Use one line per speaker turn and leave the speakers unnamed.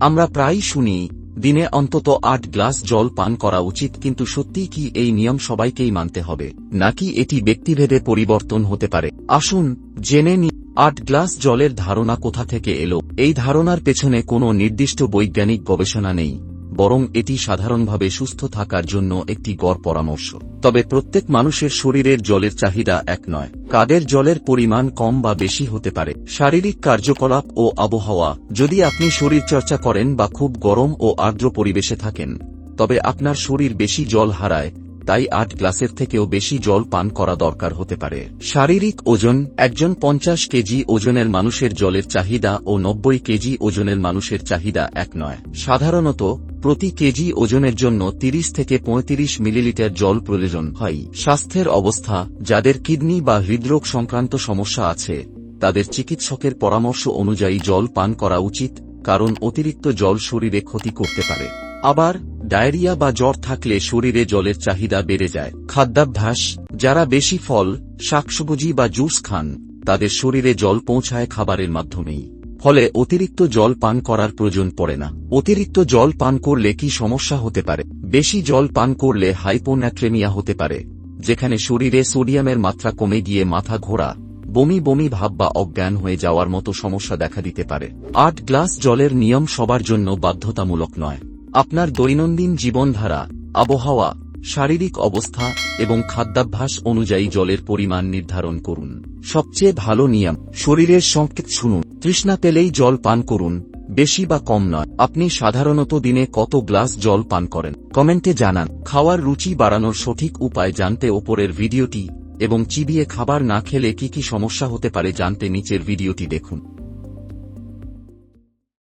আমরা প্রায়ই শুনি, দিনে অন্তত আট গ্লাস জল পান করা উচিত, কিন্তু সত্যিই কি এই নিয়ম সবাইকেই মানতে হবে? নাকি এটি ব্যক্তিভেদে পরিবর্তন হতে পারে? আসুন, জেনে নি, আট গ্লাস জলের ধারণা কোথা থেকে এলো? এই ধারণার পেছনে কোনো নির্দিষ্ট বৈজ্ঞানিক গবেষণা নেই। বরং এটি সাধারণভাবে সুস্থ থাকার জন্য একটি গড় পরামর্শ। তবে প্রত্যেক মানুষের শরীরের জলের চাহিদা এক নয়। কাদের জলের পরিমাণ কম বা বেশি হতে পারে? শারীরিক কার্যকলাপ ও আবহাওয়া। যদি আপনি শরীরচর্চা করেন বা খুব গরম ও আর্দ্র পরিবেশে থাকেন, তবে আপনার শরীর বেশি জল হারায়, তাই আট গ্লাসের থেকেও বেশি জল পান করা দরকার হতে পারে। শারীরিক ওজন। একজন পঞ্চাশ কেজি ওজনের মানুষের জলের চাহিদা ও নব্বই কেজি ওজনের মানুষের চাহিদা এক নয়। সাধারণত প্রতি কেজি ওজনের জন্য 30 থেকে 35 মিলিলিটার জল প্রয়োজন হয়। স্বাস্থ্যের অবস্থা, যাদের কিডনি বা হৃদরোগ সংক্রান্ত সমস্যা আছে, তাদের চিকিৎসকের পরামর্শ অনুযায়ী জল পান করা উচিত, কারণ অতিরিক্ত জল শরীরে ক্ষতি করতে পারে। আবার, ডায়রিয়া বা জ্বর থাকলে শরীরে জলের চাহিদা বেড়ে যায়। খাদ্যাভ্যাস, যারা বেশি ফল, শাকসবজি বা জুস খান, তাদের শরীরে জল পৌঁছায় খাবারের মাধ্যমেই। ফলে অতিরিক্ত জল পান করার প্রয়োজন পড়ে না। অতিরিক্ত জল পান করলে কি সমস্যা হতে পারে? বেশি জল পান করলে হাইপোন্যাট্রেমিয়া হতে পারে, যেখানে শরীরে সোডিয়ামের মাত্রা কমে গিয়ে মাথা ঘোরা, বমি বমি ভাব বা অজ্ঞান হয়ে যাওয়ার মতো সমস্যা দেখা দিতে পারে। আট গ্লাস জলের নিয়ম সবার জন্য বাধ্যতামূলক নয়। আপনার দৈনন্দিন জীবনধারা, আবহাওয়া শারীরিক অবস্থা এবং খাদ্যাভ্যাস অনুযায়ী জলের পরিমাণ নির্ধারণ করুন। সবচেয়ে ভালো নিয়ম, শরীরের সংকেত শুনুন। তৃষ্ণা পেলেই জল পান করুন, বেশি বা কম নয়। আপনি সাধারণত দিনে কত গ্লাস জল পান করেন? কমেন্টে জানান। খাওয়ার রুচি বাড়ানোর সঠিক উপায় জানতে ওপরের ভিডিওটি এবং চিবিয়ে খাবার না খেলে কি কি সমস্যা হতে পারে জানতে নিচের ভিডিওটি দেখুন।